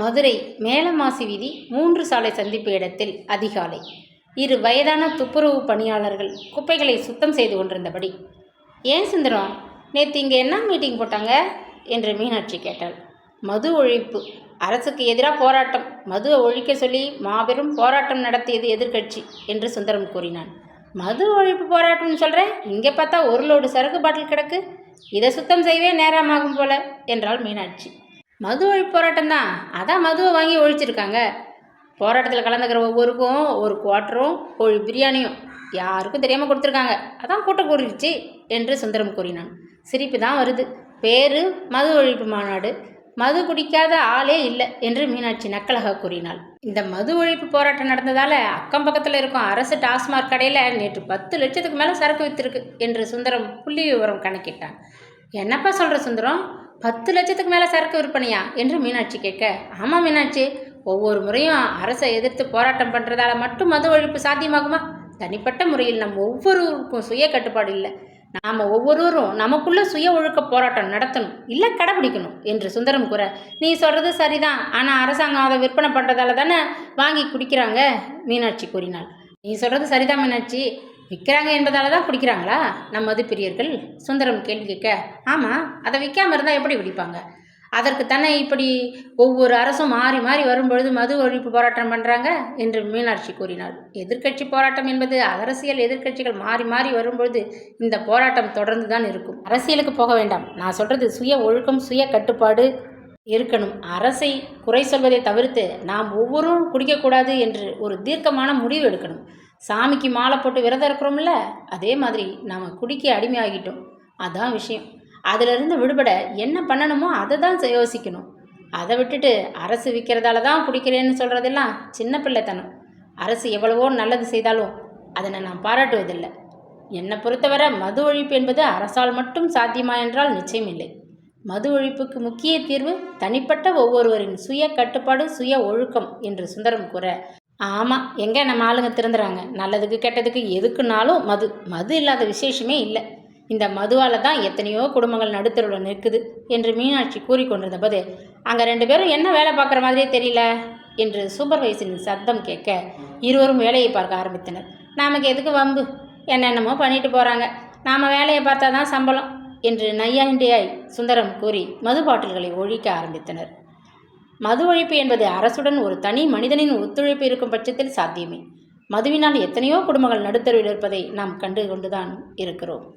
மதுரை மேலமாசி வீதி மூன்று சாலை சந்திப்பு இடத்தில் அதிகாலை. இரு வயதான துப்புரவு பணியாளர்கள் குப்பைகளை சுத்தம் செய்து கொண்டிருந்தபடி ஏன் சுந்தரம் நேற்று இங்கே என்ன மீட்டிங் போட்டாங்க? என்று மீனாட்சி கேட்டாள். மது ஒழிப்பு அரசுக்கு எதிராக போராட்டம் மதுவை ஒழிக்க சொல்லி மாபெரும் போராட்டம் நடத்தியது எதிர்க்கட்சி என்று சுந்தரம் கூறினான். மது ஒழிப்பு போராட்டம்னு சொல்கிறேன் இங்கே பார்த்தா ஒரு லோடு சரக்கு பாட்டில் கிடக்கு இதை சுத்தம் செய்யவே நேரமாகும் போல என்றாள் மீனாட்சி. மது ஒழிப்பு போராட்டம் தான் அதான் மதுவை வாங்கி ஒழிச்சிருக்காங்க. போராட்டத்தில் கலந்துக்கிற ஒவ்வொருக்கும் ஒரு குவாட்டரும் கோழி பிரியாணியும் யாருக்கும் தெரியாமல் கொடுத்துருக்காங்க. அதான் கூட்டம் கூறிடுச்சு என்று சுந்தரம் கூறினான். சிரிப்பு தான் வருது. பேரு மது ஒழிப்பு மாநாடு மது குடிக்காத ஆளே இல்லை என்று மீனாட்சி நக்கலக கூறினாள். இந்த மது ஒழிப்பு போராட்டம் நடந்ததால் அக்கம் பக்கத்தில் இருக்கும் அரசு டாஸ்மாக் கடையில் நேற்று பத்து லட்சத்துக்கு மேலே சரக்கு வித்திருக்கு என்று சுந்தரம் புள்ளி விவரம் கணக்கிட்டான். என்னப்பா சொல்கிற சுந்தரம்? பத்து லட்சத்துக்கு மேலே சரக்கு விற்பனையா? என்று மீனாட்சி கேட்க ஆமாம் மீனாட்சி. ஒவ்வொரு முறையும் அரசை எதிர்த்து போராட்டம் பண்ணுறதால மட்டும் மது ஒழிப்பு சாத்தியமாகுமா? தனிப்பட்ட முறையில் நம்ம ஒவ்வொருவருக்கும் சுய கட்டுப்பாடு இல்லை. நாம் ஒவ்வொருவரும் நமக்குள்ளே சுய ஒழுக்க போராட்டம் நடத்தணும் இல்லை கடைப்பிடிக்கணும் என்று சுந்தரம் கூற நீ சொல்கிறது சரிதான். ஆனால் அரசாங்கம் அதை விற்பனை பண்ணுறதால தானே வாங்கி குடிக்கிறாங்க? மீனாட்சி கூறினாள். நீ சொல்கிறது சரிதான் மீனாட்சி. விற்கிறாங்க என்பதால் தான் குடிக்கிறாங்களா நம் மது பிரியர்கள்? சுந்தரம் கேள்வி கேட்க ஆமாம் அதை விற்காம இருந்தால் எப்படி குடிப்பாங்க அதற்கு தானே இப்படி ஒவ்வொரு அரசும் மாறி மாறி வரும்பொழுது மது ஒழிப்பு போராட்டம் பண்ணுறாங்க என்று மீனாட்சி கூறினாள். எதிர்க்கட்சி போராட்டம் என்பது அரசியல் எதிர்க்கட்சிகள் மாறி மாறி வரும்பொழுது இந்த போராட்டம் தொடர்ந்து தான் இருக்கும். அரசியலுக்கு போக வேண்டாம். நான் சொல்கிறது சுய ஒழுக்கம் சுய கட்டுப்பாடு இருக்கணும். அரசை குறை சொல்வதை தவிர்த்து நாம் ஒவ்வொருவரும் குடிக்கக்கூடாது என்று ஒரு தீர்க்கமான முடிவு எடுக்கணும். சாமிக்கு மாலை போட்டு விரதம் இருக்கிறோம்ல அதே மாதிரி நாம் குடிக்க அடிமையாகிட்டோம். அதான் விஷயம். அதிலிருந்து விடுபட என்ன பண்ணணுமோ அதை தான் யோசிக்கணும். அதை விட்டுட்டு அரசு விற்கிறதால தான் குடிக்கிறேன்னு சொல்கிறதெல்லாம் சின்ன பிள்ளைத்தனம். அரசு எவ்வளவோ நல்லது செய்தாலும் அதனை நான் பாராட்டுவதில்லை. என்னை பொறுத்தவரை மது ஒழிப்பு என்பது அரசால் மட்டும் சாத்தியமா என்றால் நிச்சயம் இல்லை மது ஒழிப்புக்கு முக்கிய தீர்வு தனிப்பட்ட ஒவ்வொருவரின் சுய கட்டுப்பாடு சுய ஒழுக்கம் என்று சுந்தரம் கூற. ஆமாம் எங்கே நம்ம ஆளுங்க திறந்துறாங்க நல்லதுக்கு கெட்டதுக்கு எதுக்குனாலும் மது மது இல்லாத விசேஷமே இல்லை. இந்த மதுவால் தான் எத்தனையோ குடும்பங்கள் நடுத்தருவில் நிற்குது என்று மீனாட்சி கூறிக்கொண்டிருந்த போது அங்கே ரெண்டு பேரும் என்ன வேலை பார்க்குற மாதிரியே தெரியல? என்று சூப்பர்வைசரின் சத்தம் கேட்க இருவரும் வேலையை பார்க்க ஆரம்பித்தனர். நமக்கு எதுக்கு வம்பு? என்னென்னமோ பண்ணிட்டு போகிறாங்க நாம் வேலையை பார்த்தா தான் சம்பளம். என்று நையாண்டியாய் சுந்தரம் கூறி மது பாட்டில்களை ஒழிக்க ஆரம்பித்தனர். மது ஒழிப்பு என்பது அரசுடன் ஒரு தனி மனிதனின் ஒத்துழைப்பு இருக்கும் பட்சத்தில் சாத்தியமே. மதுவினால் எத்தனையோ குடும்பங்கள் நடுத்தருவில் இருப்பதை நாம் கண்டு கொண்டுதான் இருக்கிறோம்.